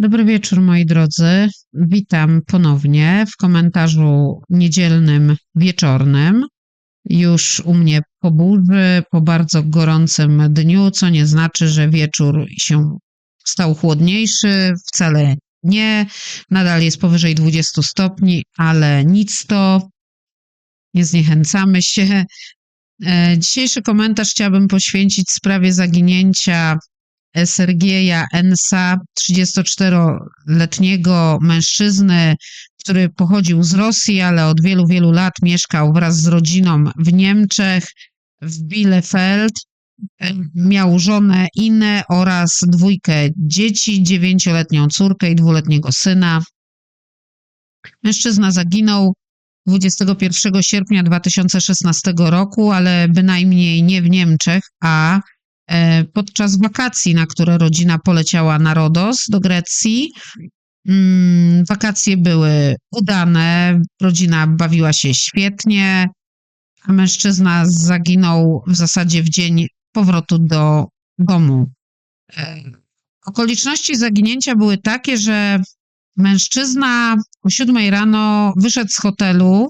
Dobry wieczór, moi drodzy. Witam ponownie w komentarzu niedzielnym wieczornym. Już u mnie po burzy, po bardzo gorącym dniu, co nie znaczy, że wieczór się stał chłodniejszy. Wcale nie. Nadal jest powyżej 20 stopni, ale nic to. Nie zniechęcamy się. E, Dzisiejszy komentarz chciałabym poświęcić sprawie zaginięcia Sergieja Ensa, 34-letniego mężczyzny, który pochodził z Rosji, ale od wielu, wielu lat mieszkał wraz z rodziną w Niemczech, w Bielefeld. Miał żonę Inę oraz dwójkę dzieci, dziewięcioletnią córkę i dwuletniego syna. Mężczyzna zaginął 21 sierpnia 2016 roku, ale bynajmniej nie w Niemczech, a podczas wakacji, na które rodzina poleciała na Rodos do Grecji. Mm, Wakacje były udane, rodzina bawiła się świetnie, a mężczyzna zaginął w zasadzie w dzień powrotu do domu. E, Okoliczności zaginięcia były takie, że mężczyzna o siódmej rano wyszedł z hotelu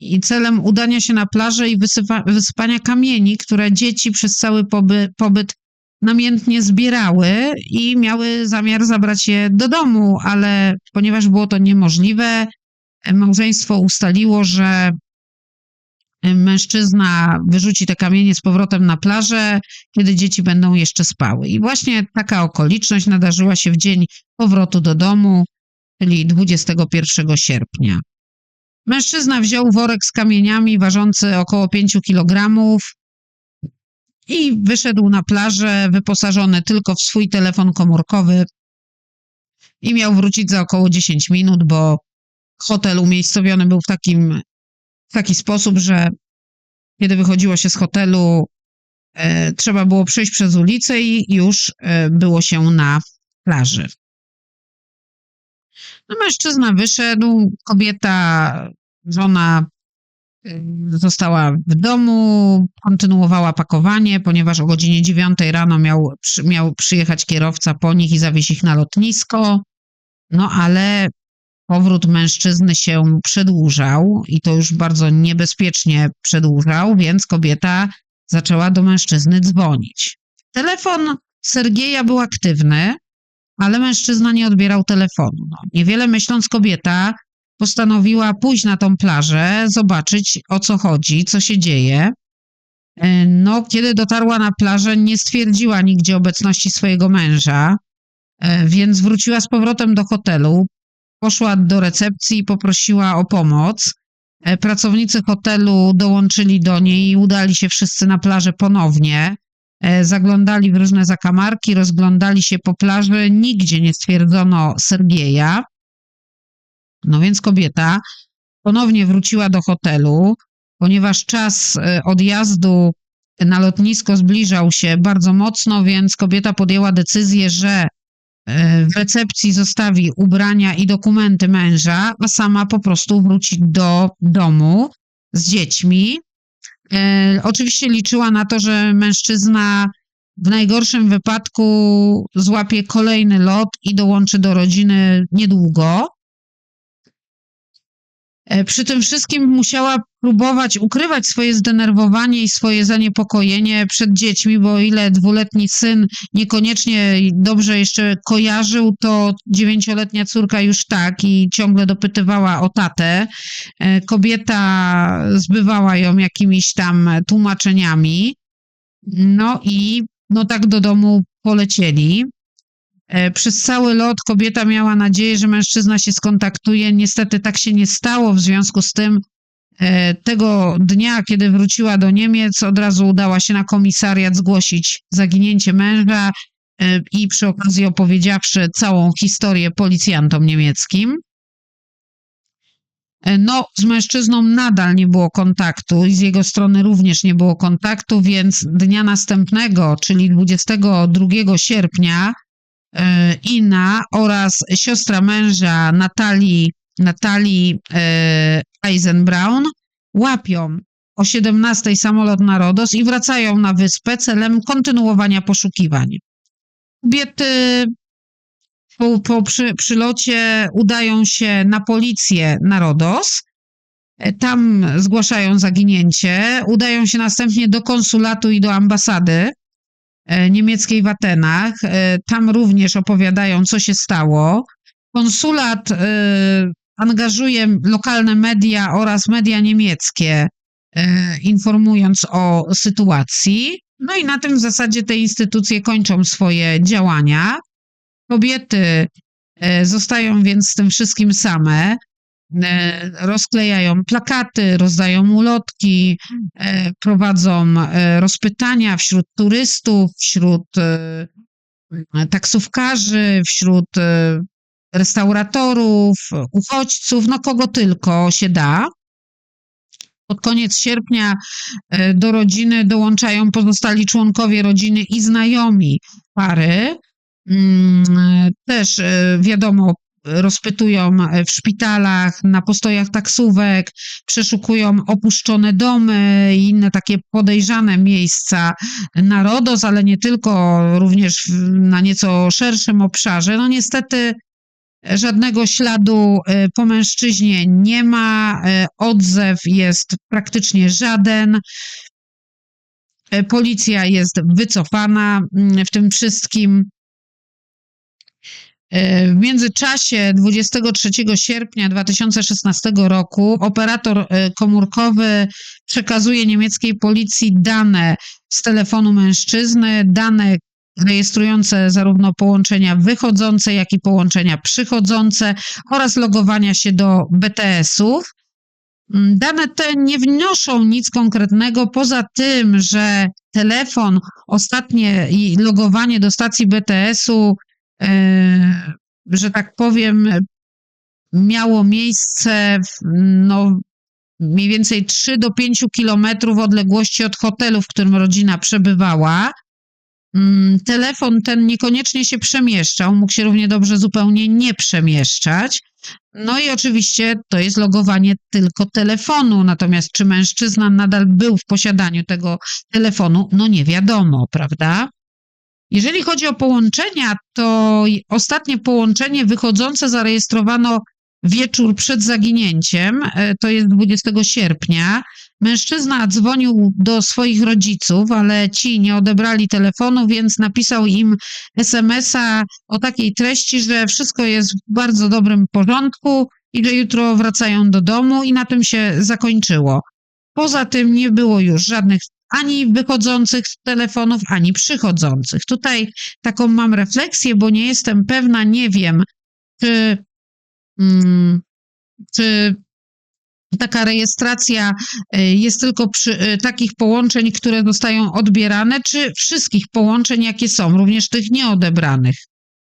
i celem udania się na plażę i wysypa, wysypania kamieni, które dzieci przez cały poby, pobyt namiętnie zbierały i miały zamiar zabrać je do domu, ale ponieważ było to niemożliwe, małżeństwo ustaliło, że mężczyzna wyrzuci te kamienie z powrotem na plażę, kiedy dzieci będą jeszcze spały. I właśnie taka okoliczność nadarzyła się w dzień powrotu do domu, czyli 21 sierpnia. Mężczyzna wziął worek z kamieniami ważący około 5 kg i wyszedł na plażę wyposażony tylko w swój telefon komórkowy i miał wrócić za około 10 minut, bo hotel umiejscowiony był w takim w taki sposób, że kiedy wychodziło się z hotelu, e, trzeba było przejść przez ulicę i już e, było się na plaży. No, mężczyzna wyszedł, kobieta, żona e, została w domu, kontynuowała pakowanie, ponieważ o godzinie 9 rano miał, miał przyjechać kierowca po nich i zawieźć ich na lotnisko. No ale powrót mężczyzny się przedłużał i to już bardzo niebezpiecznie przedłużał, więc kobieta zaczęła do mężczyzny dzwonić. Telefon Sergieja był aktywny, ale mężczyzna nie odbierał telefonu. No, niewiele myśląc, kobieta postanowiła pójść na tą plażę, zobaczyć o co chodzi, co się dzieje. No, kiedy dotarła na plażę, nie stwierdziła nigdzie obecności swojego męża, więc wróciła z powrotem do hotelu, poszła do recepcji i poprosiła o pomoc. E, Pracownicy hotelu dołączyli do niej i udali się wszyscy na plażę ponownie. E, Zaglądali w różne zakamarki, rozglądali się po plaży. Nigdzie nie stwierdzono Sergieja. No więc kobieta ponownie wróciła do hotelu, ponieważ czas e, odjazdu na lotnisko zbliżał się bardzo mocno, więc kobieta podjęła decyzję, że w recepcji zostawi ubrania i dokumenty męża, a sama po prostu wróci do domu z dziećmi. E, oczywiście liczyła na to, że mężczyzna w najgorszym wypadku złapie kolejny lot i dołączy do rodziny niedługo. E, Przy tym wszystkim musiała próbować ukrywać swoje zdenerwowanie i swoje zaniepokojenie przed dziećmi, bo o ile dwuletni syn niekoniecznie dobrze jeszcze kojarzył, to dziewięcioletnia córka już tak i ciągle dopytywała o tatę. E, Kobieta zbywała ją jakimiś tam tłumaczeniami. No i no tak do domu polecieli. E, Przez cały lot kobieta miała nadzieję, że mężczyzna się skontaktuje. Niestety tak się nie stało. W związku z tym e, tego dnia, kiedy wróciła do Niemiec, od razu udała się na komisariat zgłosić zaginięcie męża e, i przy okazji opowiedziawszy całą historię policjantom niemieckim. No, z mężczyzną nadal nie było kontaktu i z jego strony również nie było kontaktu, więc dnia następnego, czyli 22 sierpnia, Ina oraz siostra męża Natalii, Natalii e, Eisenbraun łapią o 17 samolot na Rodos i wracają na wyspę celem kontynuowania poszukiwań. Kobiety po, po przy, przylocie udają się na policję na Rodos. E, Tam zgłaszają zaginięcie. Udają się następnie do konsulatu i do ambasady e, niemieckiej w Atenach. E, Tam również opowiadają, co się stało. Konsulat e, angażuje lokalne media oraz media niemieckie, e, informując o sytuacji. No i na tym w zasadzie te instytucje kończą swoje działania. Kobiety e, zostają więc z tym wszystkim same. E, Rozklejają plakaty, rozdają ulotki, e, prowadzą e, rozpytania wśród turystów, wśród taksówkarzy, wśród restauratorów, uchodźców, no kogo tylko się da. Pod koniec sierpnia do rodziny dołączają pozostali członkowie rodziny i znajomi pary. Mm, Też wiadomo, rozpytują e, w szpitalach, na postojach taksówek, przeszukują opuszczone domy i inne takie podejrzane miejsca na Rodos, ale nie tylko, również na nieco szerszym obszarze. No niestety żadnego śladu e, po mężczyźnie nie ma, e, odzew jest praktycznie żaden. Policja jest wycofana mm, w tym wszystkim. E, W międzyczasie 23 sierpnia 2016 roku operator e, komórkowy przekazuje niemieckiej policji dane z telefonu mężczyzny, dane rejestrujące zarówno połączenia wychodzące, jak i połączenia przychodzące oraz logowania się do BTS-ów. Mm, Dane te nie wnoszą nic konkretnego poza tym, że telefon, ostatnie logowanie do stacji BTS-u, że tak powiem, miało miejsce w, no, mniej więcej 3 do 5 kilometrów odległości od hotelu, w którym rodzina przebywała. Mm, Telefon ten niekoniecznie się przemieszczał, mógł się równie dobrze zupełnie nie przemieszczać. No i oczywiście to jest logowanie tylko telefonu, natomiast czy mężczyzna nadal był w posiadaniu tego telefonu, no nie wiadomo, prawda? Jeżeli chodzi o połączenia, to ostatnie połączenie wychodzące zarejestrowano wieczór przed zaginięciem, e, to jest 20 sierpnia. Mężczyzna dzwonił do swoich rodziców, ale ci nie odebrali telefonu, więc napisał im SMS-a o takiej treści, że wszystko jest w bardzo dobrym porządku i że jutro wracają do domu i na tym się zakończyło. Poza tym nie było już żadnych ani wychodzących telefonów, ani przychodzących. Tutaj taką mam refleksję, bo nie jestem pewna, nie wiem, czy, mm, czy taka rejestracja y, jest tylko przy y, takich połączeń, które zostają odbierane, czy wszystkich połączeń, jakie są, również tych nieodebranych.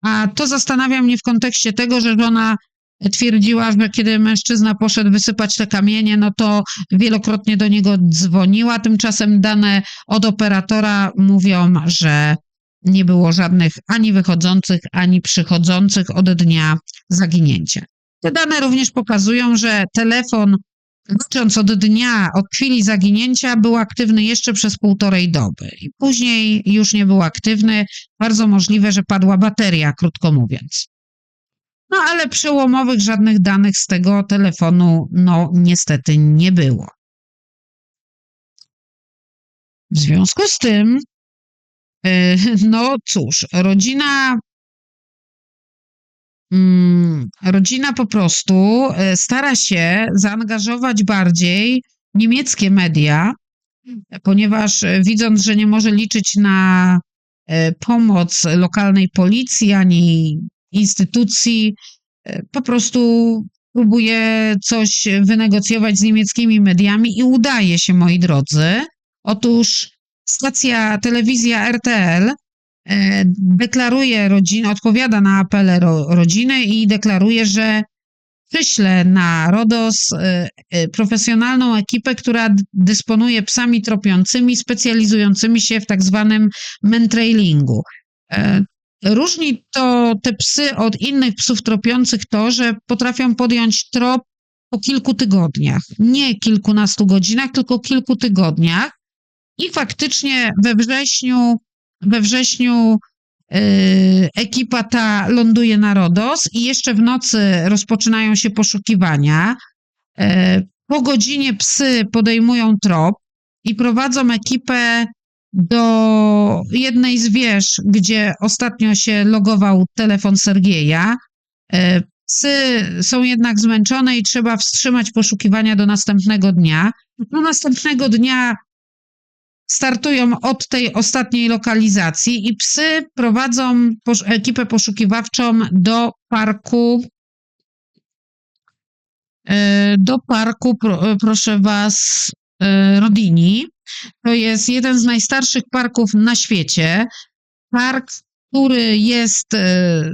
A to zastanawia mnie w kontekście tego, że żona twierdziła, że kiedy mężczyzna poszedł wysypać te kamienie, no to wielokrotnie do niego dzwoniła. Tymczasem dane od operatora mówią, że nie było żadnych ani wychodzących, ani przychodzących od dnia zaginięcia. Te dane również pokazują, że telefon, licząc od dnia, od chwili zaginięcia, był aktywny jeszcze przez półtorej doby. I później już nie był aktywny. Bardzo możliwe, że padła bateria, krótko mówiąc. No ale przełomowych żadnych danych z tego telefonu, no niestety nie było. W związku z tym, y, no cóż, rodzina, mm, rodzina po prostu y, stara się zaangażować bardziej niemieckie media, ponieważ y, widząc, że nie może liczyć na pomoc lokalnej policji ani instytucji, y, po prostu próbuje coś wynegocjować z niemieckimi mediami i udaje się, moi drodzy. Otóż stacja telewizja RTL e, deklaruje rodzinę, odpowiada na apele ro, rodziny i deklaruje, że przyśle na RODOS e, e, profesjonalną ekipę, która dysponuje psami tropiącymi, specjalizującymi się w tak zwanym mentrailingu. Różni to te psy od innych psów tropiących to, że potrafią podjąć trop po kilku tygodniach. Nie kilkunastu godzinach, tylko kilku tygodniach. I faktycznie we wrześniu, we wrześniu Ekipa ta ląduje na Rodos i jeszcze w nocy rozpoczynają się poszukiwania. Po godzinie psy podejmują trop i prowadzą ekipę do jednej z wież, gdzie ostatnio się logował telefon Sergieja. Psy są jednak zmęczone i trzeba wstrzymać poszukiwania do następnego dnia. Do następnego dnia startują od tej ostatniej lokalizacji i psy prowadzą ekipę poszukiwawczą do parku. e, Do parku, pro- proszę Was, e, Rodini. To jest jeden z najstarszych parków na świecie. Park, który jest e,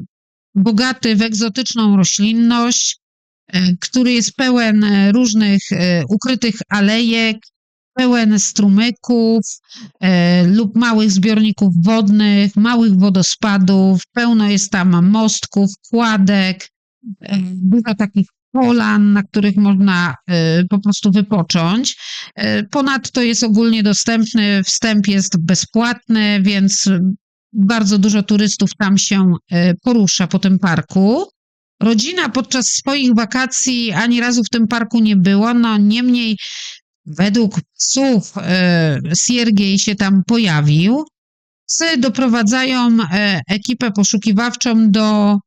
bogaty w egzotyczną roślinność, e, który jest pełen e, różnych ukrytych alejek, pełen strumyków lub małych zbiorników wodnych, małych wodospadów, pełno jest tam mostków, kładek, dużo takich polan, na których można e, po prostu wypocząć. E, Ponadto jest ogólnie dostępny, wstęp jest bezpłatny, więc bardzo dużo turystów tam się e, porusza po tym parku. Rodzina podczas swoich wakacji ani razu w tym parku nie była, no niemniej według psów Siergiej się tam pojawił. Psy doprowadzają ekipę poszukiwawczą do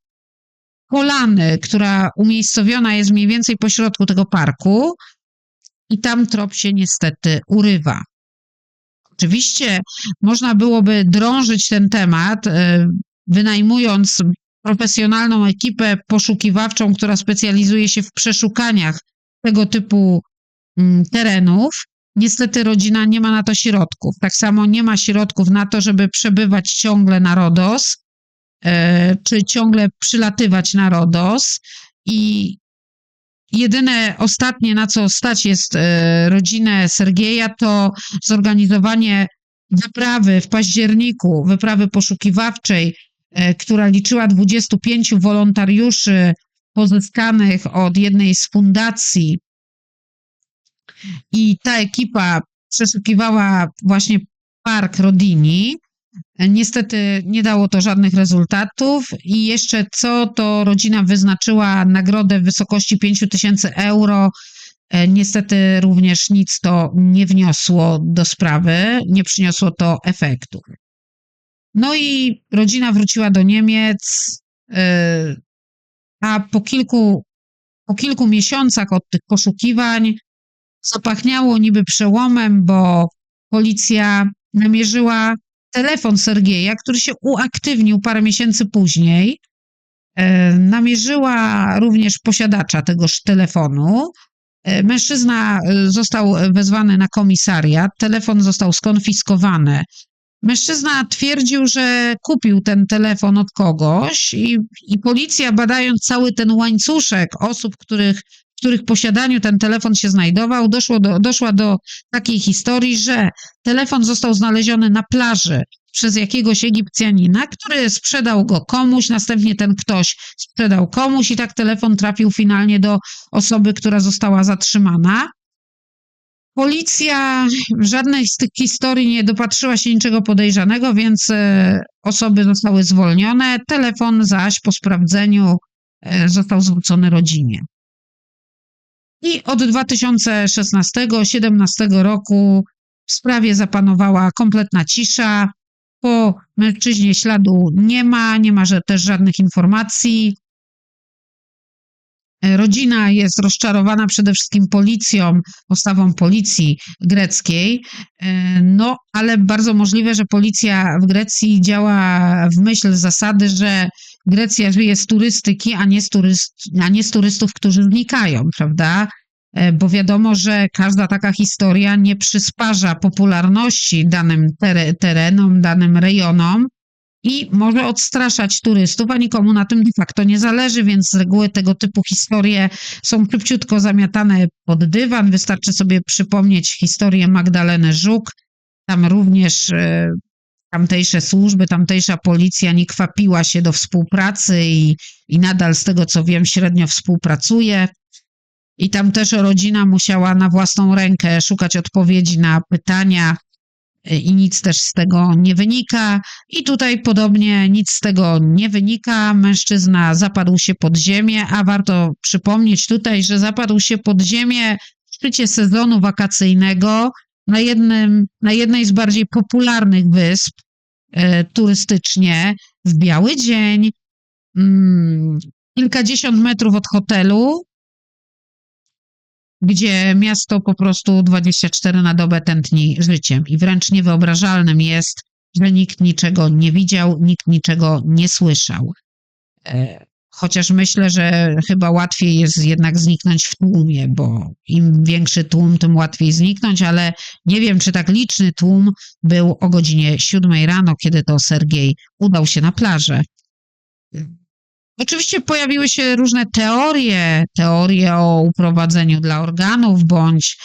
polany, która umiejscowiona jest mniej więcej pośrodku tego parku i tam trop się niestety urywa. Oczywiście można byłoby drążyć ten temat, e, wynajmując profesjonalną ekipę poszukiwawczą, która specjalizuje się w przeszukaniach tego typu mm, terenów. Niestety rodzina nie ma na to środków. Tak samo nie ma środków na to, żeby przebywać ciągle na Rodos, czy ciągle przylatywać na Rodos. I jedyne ostatnie, na co stać jest e, rodzinę Sergieja, to zorganizowanie wyprawy w październiku, wyprawy poszukiwawczej, e, która liczyła 25 wolontariuszy pozyskanych od jednej z fundacji. I ta ekipa przeszukiwała właśnie park Rodini. Niestety nie dało to żadnych rezultatów i jeszcze co, to rodzina wyznaczyła nagrodę w wysokości 5 tysięcy euro. E, Niestety również nic to nie wniosło do sprawy, nie przyniosło to efektu. No i rodzina wróciła do Niemiec, e, a po kilku, po kilku miesiącach od tych poszukiwań zapachniało niby przełomem, bo policja namierzyła telefon Sergieja, który się uaktywnił parę miesięcy później. E, Namierzyła również posiadacza tegoż telefonu. E, Mężczyzna e, został wezwany na komisariat, telefon został skonfiskowany. Mężczyzna twierdził, że kupił ten telefon od kogoś i, i policja badając cały ten łańcuszek osób, których, w których posiadaniu ten telefon się znajdował, doszło do, doszła do takiej historii, że telefon został znaleziony na plaży przez jakiegoś Egipcjanina, który sprzedał go komuś, następnie ten ktoś sprzedał komuś i tak telefon trafił finalnie do osoby, która została zatrzymana. Policja w żadnej z tych historii nie dopatrzyła się niczego podejrzanego, więc e, osoby zostały zwolnione. Telefon zaś po sprawdzeniu e, został zwrócony rodzinie. I od 2016-2017 roku w sprawie zapanowała kompletna cisza. Po mężczyźnie śladu nie ma, nie ma też żadnych informacji. E, Rodzina jest rozczarowana przede wszystkim policją, postawą policji greckiej, E, no ale bardzo możliwe, że policja w Grecji działa w myśl zasady, że Grecja żyje z turystyki, a nie z, turyst, a nie z turystów, którzy znikają, prawda? E, Bo wiadomo, że każda taka historia nie przysparza popularności danym tere, terenom, danym rejonom i może odstraszać turystów, a nikomu na tym de facto nie zależy, więc z reguły tego typu historie są szybciutko zamiatane pod dywan. Wystarczy sobie przypomnieć historię Magdaleny Żuk. Tam również e, tamtejsze służby, tamtejsza policja nie kwapiła się do współpracy i, i nadal z tego co wiem średnio współpracuje. I tam też rodzina musiała na własną rękę szukać odpowiedzi na pytania y, i nic też z tego nie wynika. I tutaj podobnie nic z tego nie wynika. Mężczyzna zapadł się pod ziemię, a warto przypomnieć tutaj, że zapadł się pod ziemię w szczycie sezonu wakacyjnego na, jednym, na jednej z bardziej popularnych wysp e, turystycznie w biały dzień, mm, kilkadziesiąt metrów od hotelu, gdzie miasto po prostu 24 na dobę tętni życiem i wręcz niewyobrażalnym jest, że nikt niczego nie widział, nikt niczego nie słyszał. E, Chociaż myślę, że chyba łatwiej jest jednak zniknąć w tłumie, bo im większy tłum, tym łatwiej zniknąć, ale nie wiem, czy tak liczny tłum był o godzinie 7 rano, kiedy to Sergiej udał się na plażę. Oczywiście pojawiły się różne teorie, teorie o uprowadzeniu dla organów, bądź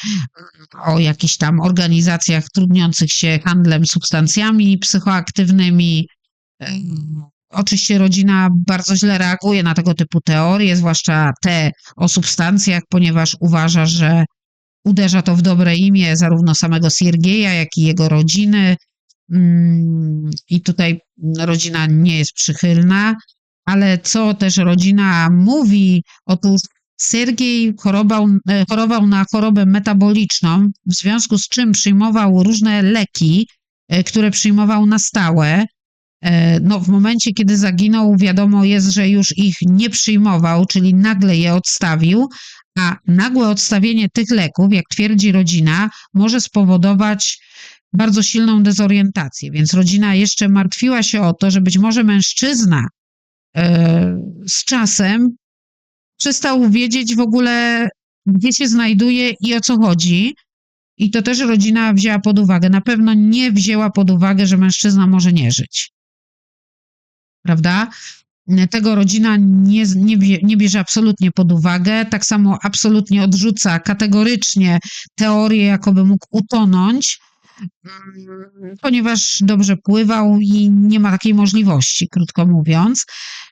o jakichś tam organizacjach trudniących się handlem substancjami psychoaktywnymi. Oczywiście rodzina bardzo źle reaguje na tego typu teorie, zwłaszcza te o substancjach, ponieważ uważa, że uderza to w dobre imię zarówno samego Siergieja, jak i jego rodziny. Mm, I tutaj rodzina nie jest przychylna, ale co też rodzina mówi, otóż Siergiej chorował, e, chorował na chorobę metaboliczną, w związku z czym przyjmował różne leki, e, które przyjmował na stałe. E, No, w momencie, kiedy zaginął, wiadomo jest, że już ich nie przyjmował, czyli nagle je odstawił, a nagłe odstawienie tych leków, jak twierdzi rodzina, może spowodować bardzo silną dezorientację. Więc rodzina jeszcze martwiła się o to, że być może mężczyzna e, z czasem przestał wiedzieć w ogóle, gdzie się znajduje i o co chodzi. I to też rodzina wzięła pod uwagę. Na pewno nie wzięła pod uwagę, że mężczyzna może nie żyć. Prawda? Tego rodzina nie, nie, nie bierze absolutnie pod uwagę. Tak samo absolutnie odrzuca kategorycznie teorię, jakoby mógł utonąć, mm, ponieważ dobrze pływał i nie ma takiej możliwości, krótko mówiąc.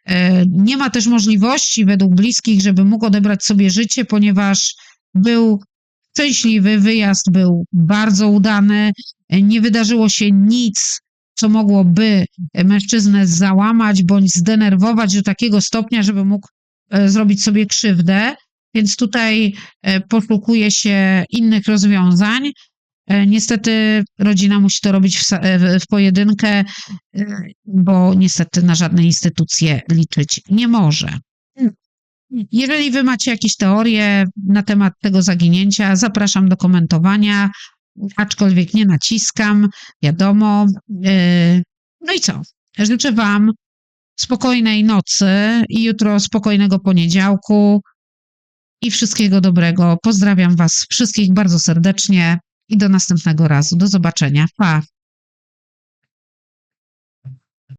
E, Nie ma też możliwości według bliskich, żeby mógł odebrać sobie życie, ponieważ był szczęśliwy, wyjazd był bardzo udany, nie wydarzyło się nic, co mogłoby mężczyznę załamać bądź zdenerwować do takiego stopnia, żeby mógł e, zrobić sobie krzywdę. Więc tutaj e, poszukuje się innych rozwiązań. E, Niestety rodzina musi to robić w, e, w- pojedynkę, e, bo niestety na żadne instytucje liczyć nie może. Jeżeli wy macie jakieś teorie na temat tego zaginięcia, zapraszam do komentowania, aczkolwiek nie naciskam, wiadomo. E, No i co? Życzę wam spokojnej nocy i jutro spokojnego poniedziałku i wszystkiego dobrego. Pozdrawiam was wszystkich bardzo serdecznie i do następnego razu. Do zobaczenia. Pa!